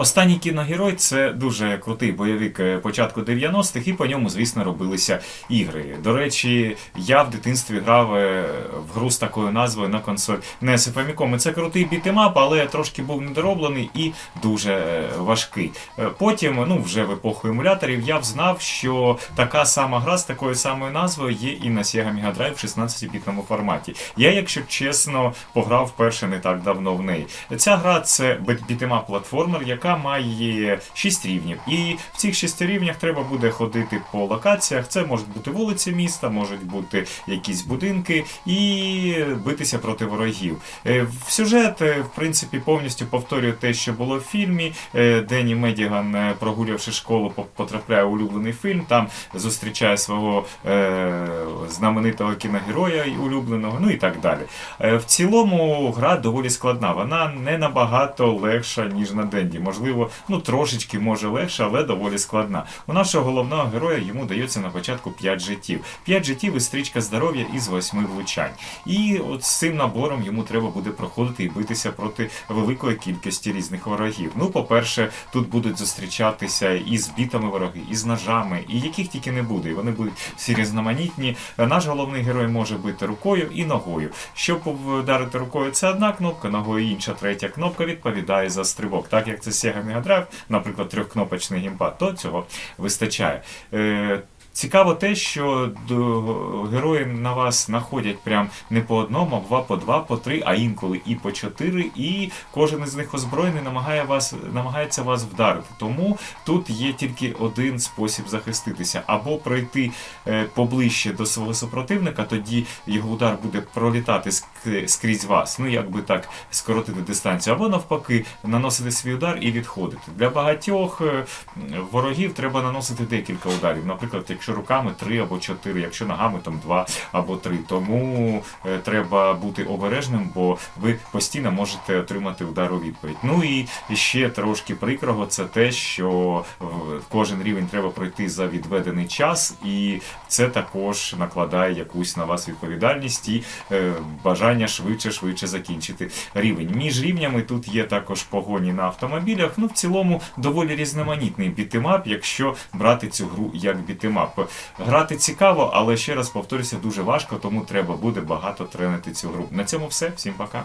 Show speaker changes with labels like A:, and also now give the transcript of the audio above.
A: Останній кіногерой це дуже крутий бойовик е, початку 90-х, і по ньому, звісно, робилися ігри. До речі, я в дитинстві грав е, в гру з такою назвою на консоль NES і Famicom. Це крутий бітемап, але трошки був недороблений і дуже е, важкий. Потім, ну вже в епоху емуляторів, я взнав, що така сама гра з такою самою назвою є і на Sega Mega Drive в 16-бітному форматі. Я, якщо чесно, пограв вперше не так давно в неї. Ця гра це бітема платформер, яка має 6 рівнів. І в цих 6 рівнях треба буде ходити по локаціях. Це можуть бути вулиці міста, можуть бути якісь будинки і битися проти ворогів. Е, В сюжет, е, в принципі, повністю повторює те, що було в фільмі. Е, Денні Медіган, прогулявши школу, потрапляє у улюблений фільм. Там зустрічає свого знаменитого кіногероя улюбленого, ну і так далі. В цілому гра доволі складна. Вона не набагато легша, ніж на Денді. Можливо, ну трошечки може легша, але доволі складна. У нашого головного героя йому дається на початку 5 життів. 5 життів і стрічка здоров'я із 8 влучань. І от з цим набором йому треба буде проходити і битися проти великої кількості різних ворогів. Ну, по-перше, тут будуть зустрічатися і з бітами вороги, і з ножами, і яких тільки не буде. І вони будуть всі різноманітні. Наш головний герой може бити рукою і ногою. Щоб вдарити рукою, це одна кнопка, ногою інша, третя кнопка відповідає за стрибок. Так як це Sega Mega Drive, наприклад, трьохкнопочний гімпад, то цього вистачає. Цікаво те, що герої на вас находять прям не по одному, а два, по два, по три, а інколи і по чотири, і кожен із них озброєний намагає вас, намагається вас вдарити. Тому тут є тільки один спосіб захиститися: або пройти е, поближче до свого супротивника, тоді його удар буде пролітати ск- скрізь вас, ну якби так скоротити дистанцію, або навпаки наносити свій удар і відходити. Для багатьох е, ворогів треба наносити декілька ударів. Наприклад, якщо руками три або чотири, якщо ногами там два або три. Тому е, треба бути обережним, бо ви постійно можете отримати удар у відповідь. Ну і ще трошки прикрого це те, що е, кожен рівень треба пройти за відведений час, і це також накладає якусь на вас відповідальність і е, бажання швидше швидше закінчити рівень. Між рівнями тут є також погоні на автомобілях. Ну в цілому доволі різноманітний бітемап, якщо брати цю гру як бітемап. Грати цікаво, але ще раз повторюся, дуже важко, тому треба буде багато тренити цю гру. На цьому все. Всім пока.